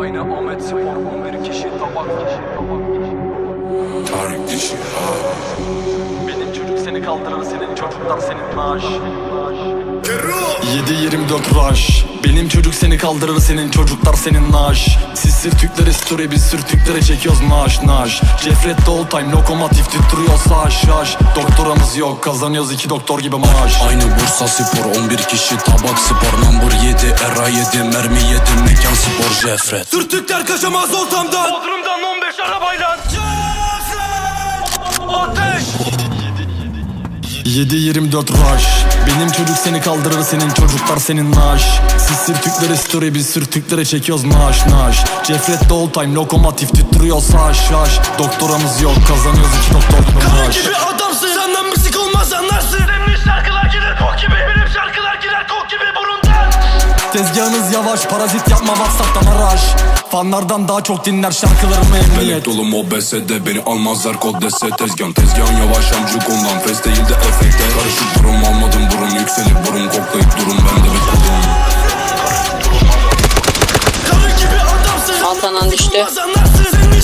Aynı Ahmet Spor 11 kişi tabak kişi tabak kişi Ha Benim çocuk seni kaldırır senin çocuklar senin maaş. 7-24 rush. Benim çocuk seni kaldırır senin çocuklar senin naş Siz sürtüklere story biz sürtüklere çekiyoruz naş naş Cefret all time lokomotif tüttürüyor sağ şaş. Doktoramız yok kazanıyoruz iki doktor gibi maaş. Aynı Bursa Spor 11 kişi tabak spor. Number 7 era 7 mermi 7 mekan spor Jefret Sürtükler kaçamaz ortamdan. Bodrum'dan 15 arabayla 7-24 rush. Benim çocuk seni kaldırır senin çocuklar senin naş. Siz sürtüklere story biz sürtüklere çekiyoruz naş naş. Cefret all time lokomotif tüttürüyor sağ şaş Doktoramız yok kazanıyoruz iki doktor gibi Kar maaş gibi adamsın Senden müzik olmaz anlarsın. Demli şarkılar girer kok gibi Benim şarkılar girer kok gibi burundan. Tezgahınız yavaş parazit yapma whatsapp'tan araş Fanlardan daha çok dinler şarkılarımı emniyet. Dolu mobesede beni almazlar kod dese tezgahın. Tezgahın yavaş amcık ondan fes değil de efekte Karışık durum. Almadım burun yükselip burun koklayıp durun ben de bir kulum Altanan düştü. Olmaz anlarsın. Senin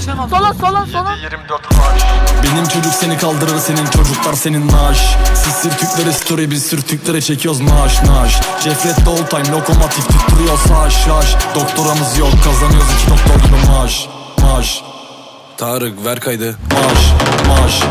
Sola sola sola. 24 maaş. Benim çocuk seni kaldırır senin çocuklar senin naş Siz sürtüklere story biz sürtüklere çekiyoruz naş naş Cefret all time lokomotif tüttürüyor sağ şaş. Doktoramız yok kazanıyoruz iki doktor gibi maaş Maaş. Tarık ver kaydı. Maaş Maaş